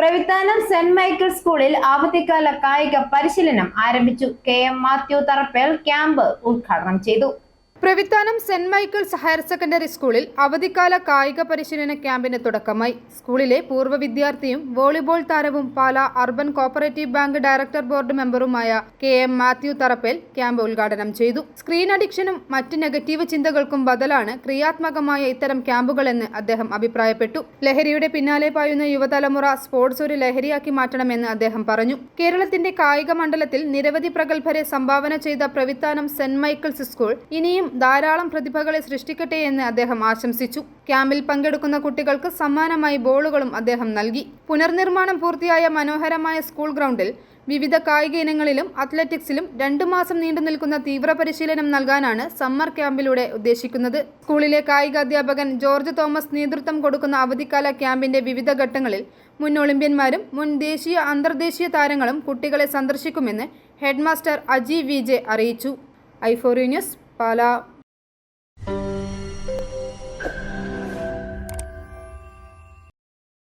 Pravithanam saint Michael സ്കൂളിൽ അവധിക്കാല കായിക പരിശീലനം ആരംഭിച്ചു. K M Mathew Tharappel camp ഉദ്ഘാടനം ചെയ്തു. Pravithanam saint Michael's higher secondary സ്കൂളിൽ അവധിക്കാല കായിക പരിശീലന ക്യാമ്പിന് തുടക്കമായി. സ്കൂളിലെ പൂർവ വിദ്യാർത്ഥിയും വോളിബോൾ താരവും Pala urban cooperative bank director board മെമ്പറുമായ K M Mathew Tharappel camp ഉദ്ഘാടനം ചെയ്തു. സ്ക്രീൻ അഡിക്ഷനും മറ്റ് നെഗറ്റീവ് ചിന്തകൾക്കും ബദലാണ് ക്രിയാത്മകമായ ഇത്തരം ക്യാമ്പുകളെന്ന് അദ്ദേഹം അഭിപ്രായപ്പെട്ടു. ലഹരിയുടെ പിന്നാലെ പായുന്ന യുവതലമുറ സ്പോർട്സ് ഒരു ലഹരിയാക്കി മാറ്റണമെന്ന് അദ്ദേഹം പറഞ്ഞു. കേരളത്തിന്റെ കായിക മണ്ഡലത്തിൽ നിരവധി പ്രഗത്ഭരെ സംഭാവന ചെയ്ത പ്രവിത്താനം സെന്റ് മൈക്കിൾസ് സ്കൂൾ ഇനിയും ധാരാളം പ്രതിഭകളെ സൃഷ്ടിക്കട്ടെ എന്ന് അദ്ദേഹം ആശംസിച്ചു. ക്യാമ്പിൽ പങ്കെടുക്കുന്ന കുട്ടികൾക്ക് സമ്മാനമായി ബോളുകളും അദ്ദേഹം നൽകി. പുനർനിർമ്മാണം പൂർത്തിയായ മനോഹരമായ സ്കൂൾ ഗ്രൗണ്ടിൽ വിവിധ കായിക ഇനങ്ങളിലും അത്ലറ്റിക്സിലും രണ്ടു മാസം നീണ്ടു നിൽക്കുന്ന തീവ്ര പരിശീലനം നൽകാനാണ് സമ്മർ ക്യാമ്പിലൂടെ ഉദ്ദേശിക്കുന്നത്. സ്കൂളിലെ കായിക അധ്യാപകൻ ജോർജ് തോമസ് നേതൃത്വം കൊടുക്കുന്ന അവധിക്കാല ക്യാമ്പിന്റെ വിവിധ ഘട്ടങ്ങളിൽ മുൻ ഒളിമ്പ്യന്മാരും മുൻ ദേശീയ അന്തർദേശീയ താരങ്ങളും കുട്ടികളെ സന്ദർശിക്കുമെന്ന് ഹെഡ്മാസ്റ്റർ അജി വി ജെ അറിയിച്ചു. ഐഫോറി ന്യൂസ് പാല